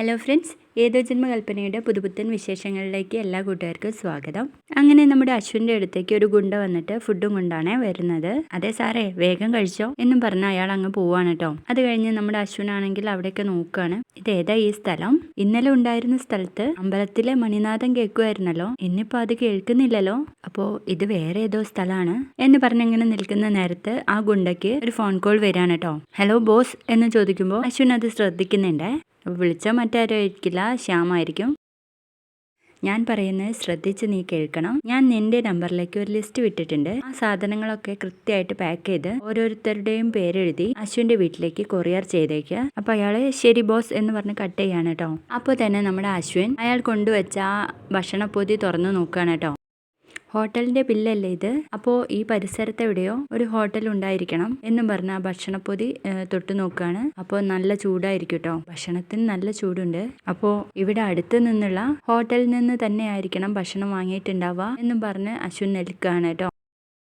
Hello friends ഏതോ ജന്മകൽപ്പനയുടെ പുതുപുത്തൻ വിശേഷങ്ങളിലേക്ക് എല്ലാ കൂട്ടുകാർക്കും സ്വാഗതം. അങ്ങനെ നമ്മുടെ അശ്വിന്റെ അടുത്തേക്ക് ഒരു ഗുണ്ട വന്നിട്ട് ഫുഡും കൊണ്ടാണ് വരുന്നത്. അതെ സാറേ വേഗം കഴിച്ചോ എന്നും പറഞ്ഞ് അയാൾ അങ്ങ് പോവാണ് കേട്ടോ അത് കഴിഞ്ഞ് നമ്മുടെ അശ്വിനാണെങ്കിൽ അവിടെയൊക്കെ നോക്കുകയാണ് ഏതാ ഈ സ്ഥലം? ഇന്നലെ ഉണ്ടായിരുന്ന സ്ഥലത്ത് അമ്പലത്തിലെ മണിനാഥം കേൾക്കുമായിരുന്നല്ലോ ഇന്നിപ്പോൾ അത് കേൾക്കുന്നില്ലല്ലോ. അപ്പോൾ ഇത് വേറെ ഏതോ സ്ഥലമാണ് എന്ന് പറഞ്ഞിങ്ങനെ നിൽക്കുന്ന നേരത്ത് ആ ഗുണ്ടയ്ക്ക് ഒരു ഫോൺ കോൾ വരാണ് കേട്ടോ ഹലോ ബോസ് എന്ന് ചോദിക്കുമ്പോൾ അശ്വിൻ അത് ശ്രദ്ധിക്കുന്നുണ്ട്. വിളിച്ച മറ്റാരും ആയിരിക്കില്ല ശ്യാമായിരിക്കും. ഞാൻ പറയുന്നത് ശ്രദ്ധിച്ച് നീ കേൾക്കണം. ഞാൻ നിന്റെ നമ്പറിലേക്ക് ഒരു ലിസ്റ്റ് വിട്ടിട്ടുണ്ട്. ആ സാധനങ്ങളൊക്കെ കൃത്യമായിട്ട് പാക്ക് ചെയ്ത് ഓരോരുത്തരുടെയും പേരെഴുതി അശ്വിന്റെ വീട്ടിലേക്ക് കൊറിയർ ചെയ്തേക്ക്. അപ്പോൾ അയാൾ ശരി ബോസ് എന്ന് പറഞ്ഞ് കട്ട് ചെയ്യാണ് കേട്ടോ അപ്പോൾ തന്നെ നമ്മുടെ അശ്വിൻ അയാൾ കൊണ്ടുവച്ച ആ ഭക്ഷണപ്പൊതി തുറന്നു നോക്കുകയാണ് കേട്ടോ ഹോട്ടലിന്റെ ബില്ലല്ലേ ഇത്? അപ്പോ ഈ പരിസരത്ത് എവിടെയോ ഒരു ഹോട്ടൽ ഉണ്ടായിരിക്കണം എന്നും പറഞ്ഞ ഭക്ഷണപ്പൊതി തൊട്ടു തൊട്ട് നോക്കുകയാണ് അപ്പോൾ നല്ല ചൂടായിരിക്കും കേട്ടോ ഭക്ഷണത്തിന് നല്ല ചൂടുണ്ട്. അപ്പോ ഇവിടെ അടുത്ത് നിന്നുള്ള ഹോട്ടലിൽ നിന്ന് തന്നെ ആയിരിക്കണം ഭക്ഷണം വാങ്ങിയിട്ടുണ്ടാവുക എന്നും പറഞ്ഞ് അശ്വിൻ നിൽക്കുകയാണ് കേട്ടോ